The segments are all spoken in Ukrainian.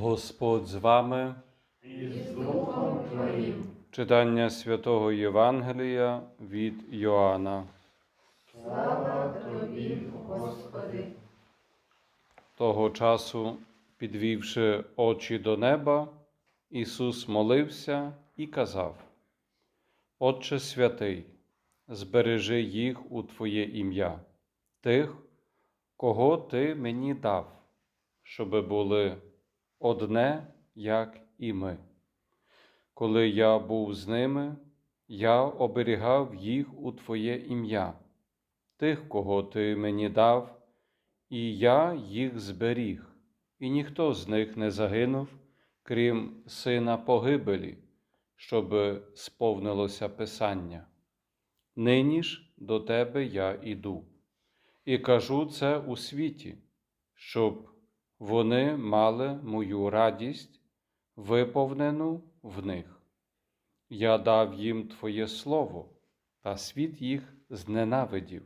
Господь з вами. і з Духом Твоїм. Читання святого Євангелія від Йоанна. Слава Тобі, Господи. Того часу, підвівши очі до неба, Ісус молився і казав: Отче святий, збережи їх у Твоє ім'я, тих, кого Ти мені дав, щоби були одне, як і ми. Коли я був з ними, я оберігав їх у Твоє ім'я, тих, кого Ти мені дав, і я їх зберіг, і ніхто з них не загинув, крім сина погибелі, щоб сповнилося Писання. Нині ж до тебе я іду, і кажу це у світі, щоб вони мали мою радість, виповнену в них. Я дав їм Твоє Слово, та світ їх зненавидів,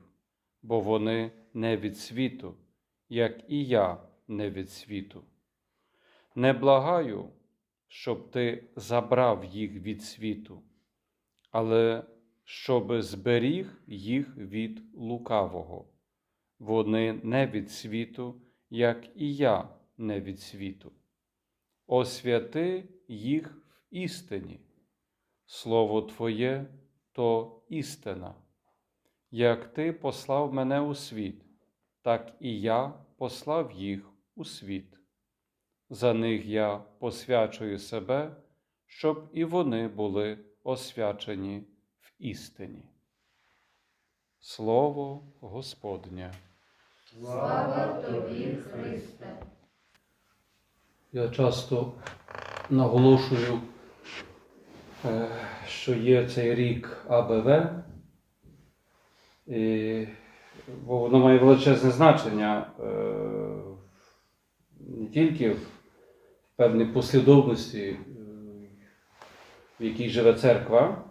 бо вони не від світу, як і я не від світу. Не благаю, щоб ти забрав їх від світу, але щоб зберіг їх від лукавого. Вони не від світу, як і я не від світу. Освяти їх в істині. Слово Твоє то істина. Як Ти послав мене у світ, так і я послав їх у світ. За них я посвячую себе, щоб і вони були освячені в істині. Слово Господнє. Слава Тобі, Христе. Я часто наголошую, е, що є цей рік АБВ, і, бо воно має величезне значення е, не тільки в певній послідовності, е, в якій живе церква,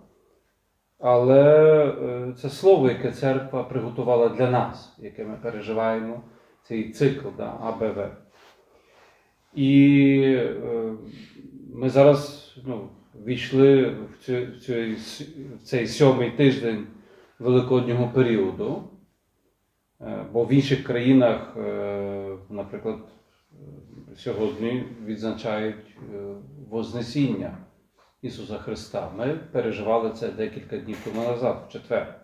але е, це слово, яке церква приготувала для нас, яке ми переживаємо, цей цикл да, АБВ. І е, ми зараз ну, війшли в, цю, в, цей, в цей сьомий тиждень великоднього періоду, Е, бо в інших країнах, наприклад, сьогодні відзначають Вознесіння Ісуса Христа. Ми переживали це декілька днів тому назад, в четвер.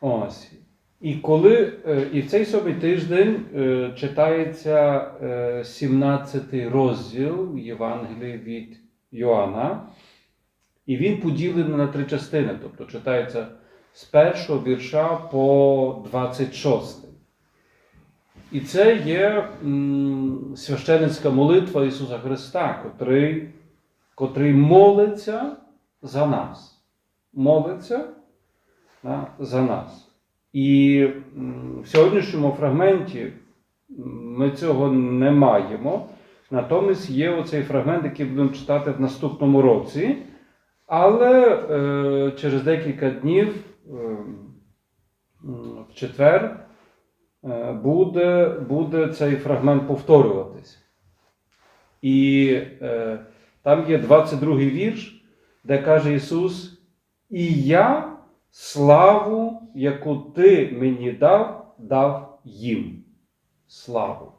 Ось. І коли е, і в цей сьомий тиждень е, читається е, 17 розділ Євангелії від Йоанна, і він поділений на три частини, тобто читається з першого вірша по 26. І це є м, священицька молитва Ісуса Христа, котрий, котрий молиться за нас. Молиться да, за нас. І в сьогоднішньому фрагменті ми цього не маємо. Натомість є оцей фрагмент, який будемо читати в наступному році. Але е, через декілька днів, е, в четвер, е, буде, буде цей фрагмент повторюватись. І е, там є 22 вірш, де каже Ісус: І я славу, яку ти мені дав, дав їм. Славу.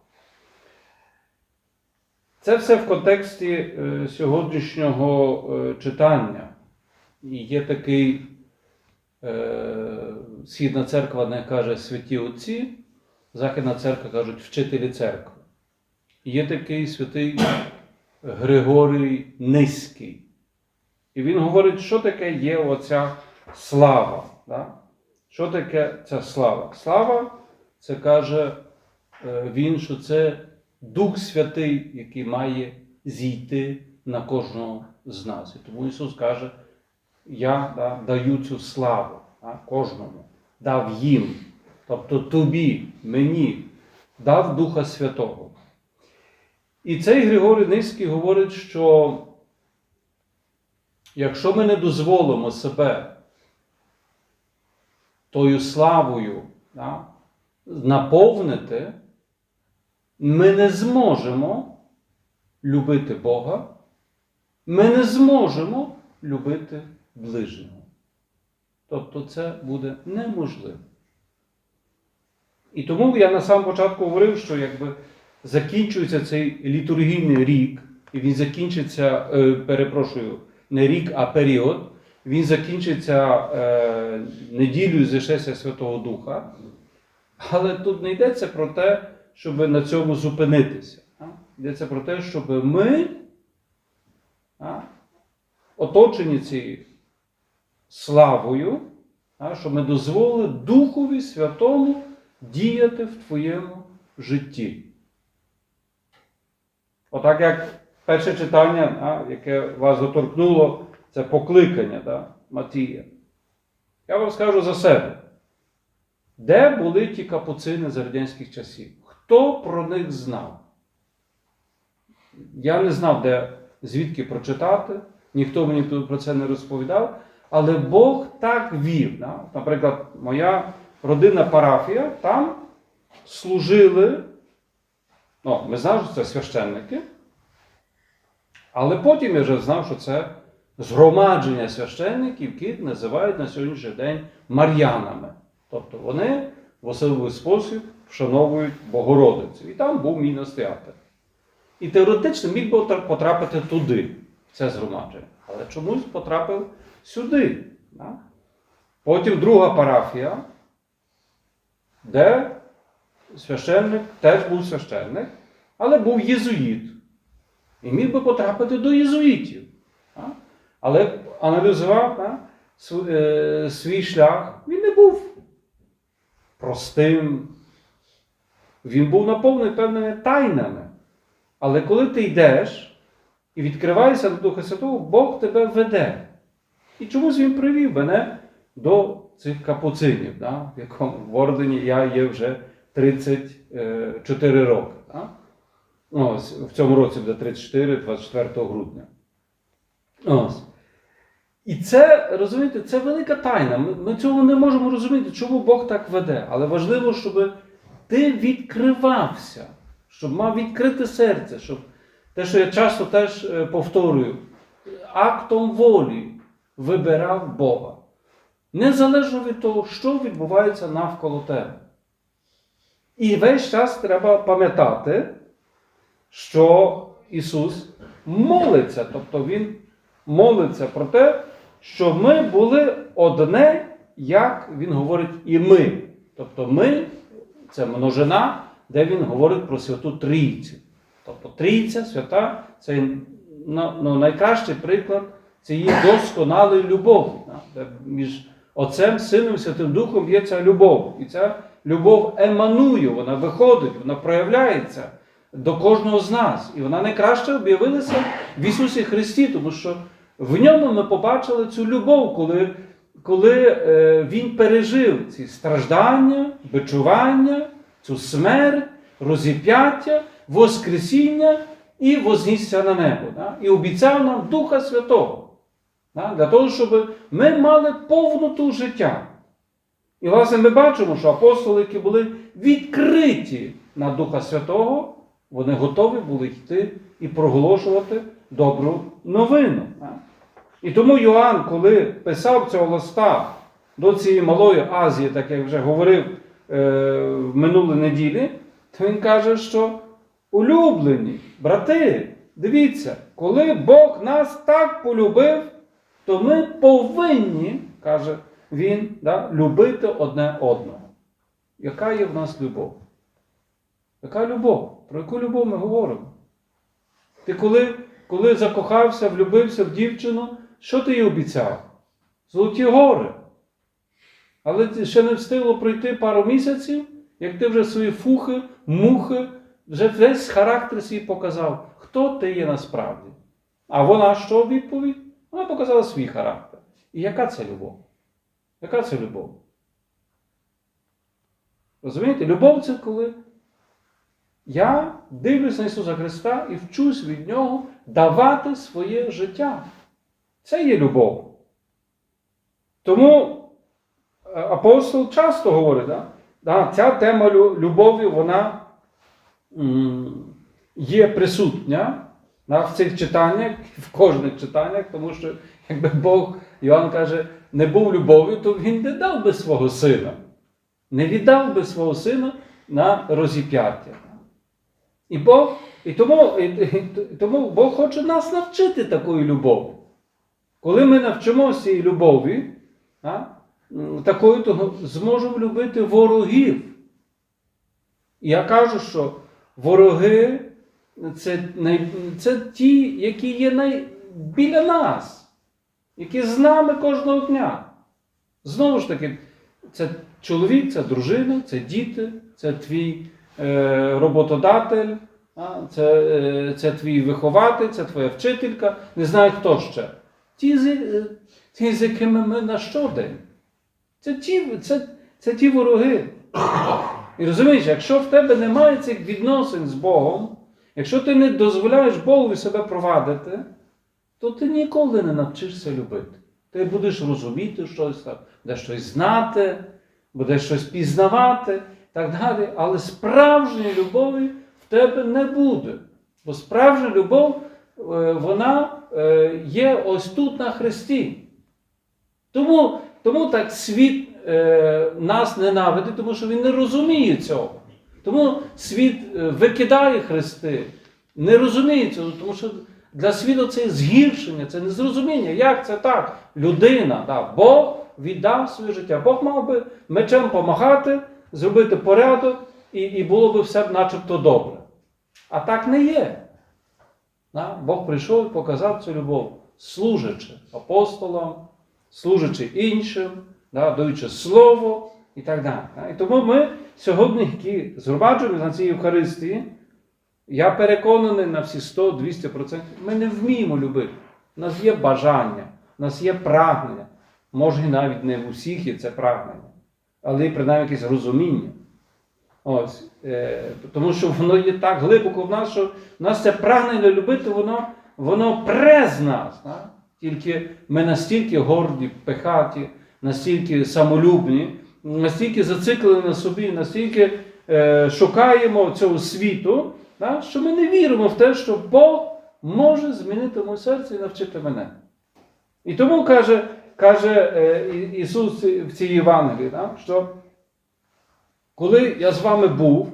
Це все в контексті е, сьогоднішнього е, читання. І є такий е, Східна церква не каже святі отці, Західна церква кажуть вчителі церкви. І є такий святий Григорій Низький. І він говорить, що таке є оця слава. Да? Що таке ця слава? Слава це каже е, він, що це Дух Святий, який має зійти на кожного з нас. І тому Ісус каже: Я да, даю цю славу да, кожному, дав їм, тобто тобі, мені, дав Духа Святого. І цей Григорій Низький говорить, що якщо ми не дозволимо себе тою славою да, наповнити, ми не зможемо любити Бога, ми не зможемо любити ближнього. Тобто це буде неможливо. І тому я на самому початку говорив, що якби закінчується цей літургійний рік, і він закінчиться, е, перепрошую, не рік, а період. Він закінчиться е, неділею зішестя Святого Духа. Але тут не йдеться про те, щоб на цьому зупинитися. Йдеться про те, щоб ми, оточені цією славою, щоб ми дозволили Духові Святому діяти в твоєму житті. Отак як перше читання, а, яке вас доторкнуло, це покликання да, Матія. Я вам скажу за себе. Де були ті капуцини з радянських часів? Хто про них знав? Я не знав, де, звідки прочитати, ніхто мені про це не розповідав, але Бог так вів. Да? Наприклад, моя родинна парафія, там служили, ну, ми знали, що це священники, але потім я вже знав, що це згромадження священників, які називають на сьогоднішній день мар'янами. Тобто вони в особливий спосіб вшановують Богородицю. І там був мій настоятель. І теоретично міг би потрапити туди, це згромадження. Але чомусь потрапив сюди. Да? Потім друга парафія, де священник теж був священник, але був єзуїт. І міг би потрапити до єзуїтів. Але аналізував е, свій шлях, він не був простим. Він був наповнений певними тайнами. Але коли ти йдеш і відкриваєшся до Духа Святого, Бог тебе веде. І чомусь він привів мене до цих капуцинів, да, в якому в ордені я є вже 34 роки. Да? Ось, в цьому році буде 34, 24 грудня. Ось. І це, розумієте, це велика тайна. Ми, ми цього не можемо розуміти, чому Бог так веде. Але важливо, щоб ти відкривався, щоб мав відкрите серце, щоб те, що я часто теж е, повторюю, актом волі вибирав Бога. Незалежно від того, що відбувається навколо тебе. І весь час треба пам'ятати, що Ісус молиться, тобто Він молиться про те, що ми були одне, як Він говорить, і ми. Тобто ми це множина, де Він говорить про Святу Трійцю. Тобто Трійця, свята це ну, найкращий приклад цієї досконалої любові. де між Отцем, Сином Святим Духом є ця любов. І ця любов еманує, вона виходить, вона проявляється до кожного з нас. І вона найкраще об'явилася в Ісусі Христі, тому що в ньому ми побачили цю любов, коли, коли е, Він пережив ці страждання, бичування, цю смерть, розіп'яття, Воскресіння і вознісся на небо. І обіцяв нам Духа Святого. Для того, щоб ми мали повноту життя. І, власне, ми бачимо, що апостоли, які були відкриті на Духа Святого, вони готові були йти і проголошувати добру новину. І тому Йоанн, коли писав цього листа до цієї малої Азії, так як вже говорив е, в минулі неділі, то він каже, що улюблені брати, дивіться, коли Бог нас так полюбив, то ми повинні, каже він, да, любити одне одного. Яка є в нас любов? Яка любов? Про яку любов ми говоримо? Ти коли, коли закохався, влюбився в дівчину, що ти їй обіцяв? Золоті гори. Але ще не встигло пройти пару місяців, як ти вже свої фухи, мухи, вже весь характер свій показав, хто ти є насправді. А вона що в відповідь? Вона показала свій характер. І яка це любов? Яка це любов? Розумієте? Любов це коли я дивлюсь на Ісуса Христа і вчусь від Нього давати своє життя. Це є любов. Тому е, апостол часто говорить, да? Да, ця тема любові, вона є присутня Да, в цих читаннях, в кожних читаннях, тому що якби Бог, Йоанн каже, не був любов'ю, то він не дав би свого сина. Не віддав би свого сина на розіп'яття. І Бог, і тому, і, тому Бог хоче нас навчити такої любові. Коли ми навчимося цієї любові, а, такою, то зможемо любити ворогів. І я кажу, що вороги це, це ті, які є най, біля нас, які з нами кожного дня. Знову ж таки, це чоловік, це дружина, це діти, це твій е, роботодатель, це, е, це твій вихователь, це твоя вчителька, не знаю хто ще. Ті, з, е, ті, з якими ми на щодень. Це ті, це, це ті вороги. І розумієш, якщо в тебе немає цих відносин з Богом, якщо ти не дозволяєш Богу себе провадити, то ти ніколи не навчишся любити. Ти будеш розуміти щось, там, будеш щось знати, будеш щось пізнавати і так далі. Але справжньої любові в тебе не буде. Бо справжня любов, е, вона е, є ось тут на Христі. Тому, тому так світ е, нас ненавидить, тому що він не розуміє цього. Тому світ викидає Христи, не розуміє цього, тому що для світу це згіршення, це незрозуміння. Як це так? Людина, да, Бог віддав своє життя. Бог мав би мечем помагати, зробити порядок, і, і було би все начебто добре. А так не є. Да? Бог прийшов і показав цю любов, служачи апостолам, служачи іншим, да, даючи слово і так далі. Да? І тому ми сьогодні, які згромаджуємося на цій Євхаристії, я переконаний на всі 100-200%, ми не вміємо любити. У нас є бажання, у нас є прагнення. Може, і навіть не в усіх є це прагнення, але принаймні якесь розуміння. Ось, е, тому що воно є так глибоко в нас, що в нас це прагнення любити, воно, воно пре нас. Да? Тільки ми настільки горді, пихаті, настільки самолюбні, настільки зациклені на собі, настільки е, шукаємо цього світу, да? що ми не віримо в те, що Бог може змінити моє серце і навчити мене. І тому каже, каже е, Ісус в цій Євангелії, да? що коли я з вами був,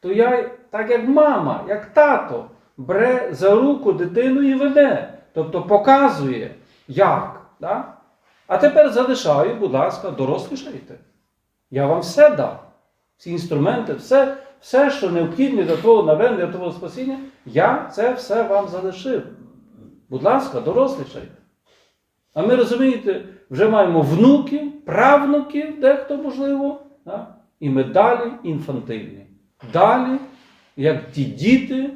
то я, так як мама, як тато, бере за руку дитину і веде. Тобто показує, як. Да? А тепер залишаю, будь ласка, дорослішайте. Я вам все дав. Всі інструменти, все, все, що необхідне для того наведення, для того спасіння, я це все вам залишив. Будь ласка, дорослішайте. А ми розумієте, вже маємо внуків, правнуків, дехто можливо, да? і ми далі інфантильні. Далі, як ті діти,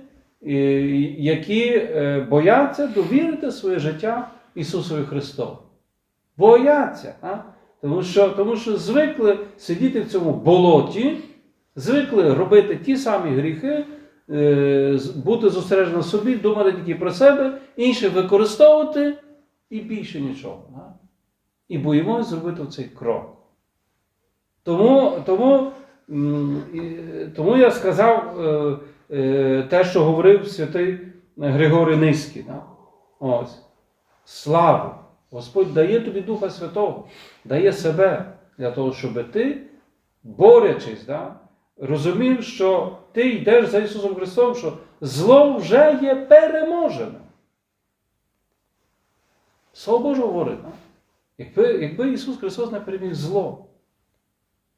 які е, бояться довірити своє життя Ісусові Христу. Бояться. А? Тому, що, тому що звикли сидіти в цьому болоті, звикли робити ті самі гріхи, е, бути зосереджені на собі, думати тільки про себе, інших використовувати і більше нічого. І боїмося зробити цей крок. Тому, тому, тому я сказав е, е, те, що говорив святий Григорій Низький. Ось. Славу! Господь дає тобі Духа Святого, дає себе для того, щоб ти, борючись, да, розумів, що ти йдеш за Ісусом Христом, що зло вже є переможене. Слово Боже говорить. Да? Якби, якби Ісус Христос не переміг зло,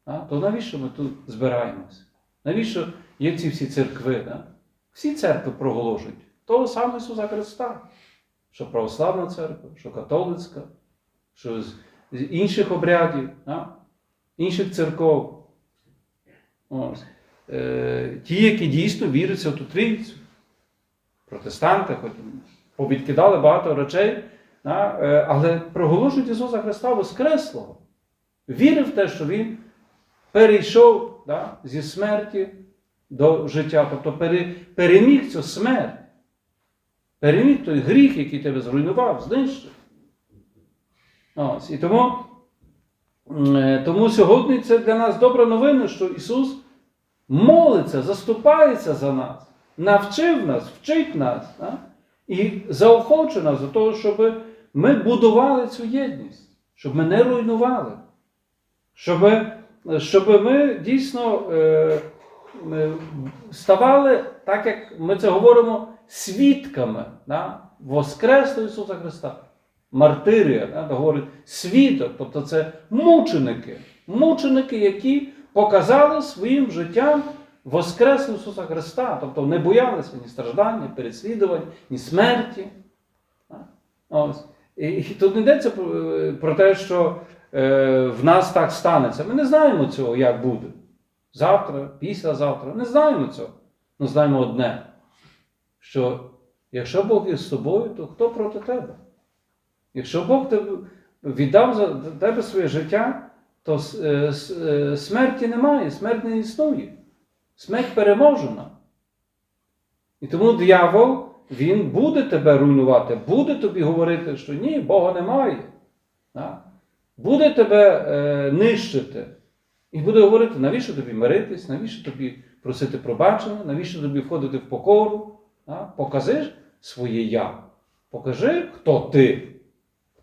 а, то навіщо ми тут збираємося? Навіщо є ці всі церкви? Да? Всі церкви проголошують того самого Ісуса Христа, що православна церква, що католицька, що з інших обрядів, да? інших церков. Ось. Е, ті, які дійсно вірять в Святу Трійцю. Протестанти, хоч повідкидали багато речей, е, але проголошують Ісуса Христа Воскреслого. Вірив в те, що Він перейшов да, зі смерті до життя, тобто пере, переміг цю смерть. Переміг той гріх, який тебе зруйнував, знищив. Ось. І тому, тому сьогодні це для нас добра новина, що Ісус молиться, заступається за нас, навчив нас, вчить нас. да? і заохочує нас до того, щоб ми будували цю єдність, щоб ми не руйнували, щоб, щоб ми дійсно е, е, ставали, так як ми це говоримо, свідками да, Воскреслого Ісуса Христа. Мартирія, да, говорить свідок, тобто це мученики, мученики, які показали своїм життям Воскреслого Ісуса Христа, тобто не боялися ні страждання, переслідувань, ні смерті. Ось. І, і тут не йдеться про, про те, що е, в нас так станеться. Ми не знаємо цього, як буде. Завтра, післязавтра. Не знаємо цього. Ми знаємо одне, що якщо Бог із тобою, то хто проти тебе? Якщо Бог віддав за тебе своє життя, то е, е, смерті немає, смерть не існує. Смерть переможена. І тому диявол, він буде тебе руйнувати, буде тобі говорити, що ні, Бога немає. Буде тебе е, нищити. І буде говорити, навіщо тобі миритись, навіщо тобі просити пробачення, навіщо тобі входити в покору. Покажи своє я. Покажи, хто ти,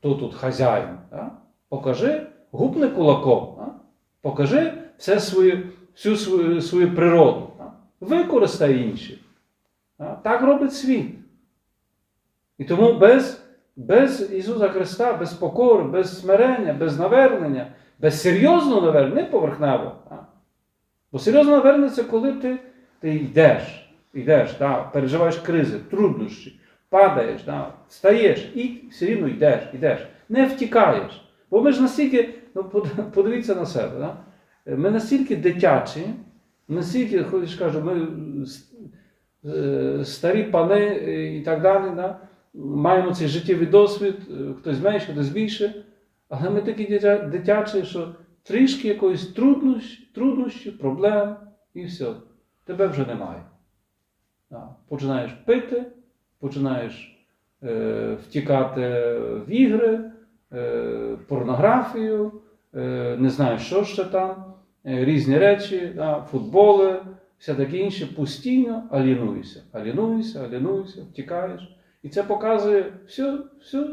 хто тут хазяїн. Да? Покажи, гупни кулаком. Да? Покажи все свою, всю свою, свою природу. Да? Використай інших. Да? Так робить світ. І тому без, без Ісуса Христа, без покори, без смирення, без навернення, без серйозного навернення, не поверхневого. Да? Бо серйозне навернення коли ти, ти йдеш, йдеш, да? переживаєш кризи, труднощі, падаєш, да? встаєш і все рівно йдеш, йдеш, не втікаєш. Бо ми ж настільки, ну подивіться на себе, да? ми настільки дитячі, настільки, хоч кажу, ми е, старі пани е, і так далі, да? маємо цей життєвий досвід, е, хтось менше, хтось більше, але ми такі дитячі, що трішки якоїсь труднощі, труднощі, проблем і все. Тебе вже немає. Да. Починаєш пити, починаєш е, втікати в ігри, е, порнографію, е, не знаю, що ще там, е, різні речі, да, футболи, все таке інше, постійно алінуєшся, алінуєшся, алінуєшся, втікаєш. І це показує все, все,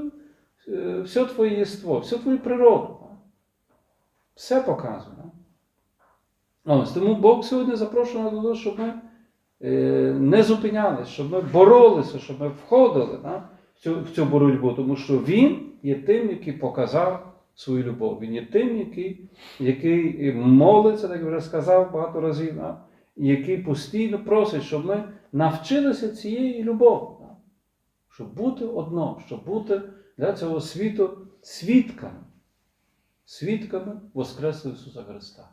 все твоє єство, всю твою природу. Все показує. Ось, тому Бог сьогодні запрошує до того, щоб ми не зупинялися, щоб ми боролися, щоб ми входили да, в, цю, в цю боротьбу, тому що Він є тим, який показав свою любов. Він є тим, який, який молиться, так я вже сказав багато разів, да, який постійно просить, щоб ми навчилися цієї любові. Да, щоб бути одно, щоб бути для цього світу свідками, свідками Воскреслого Ісуса Христа.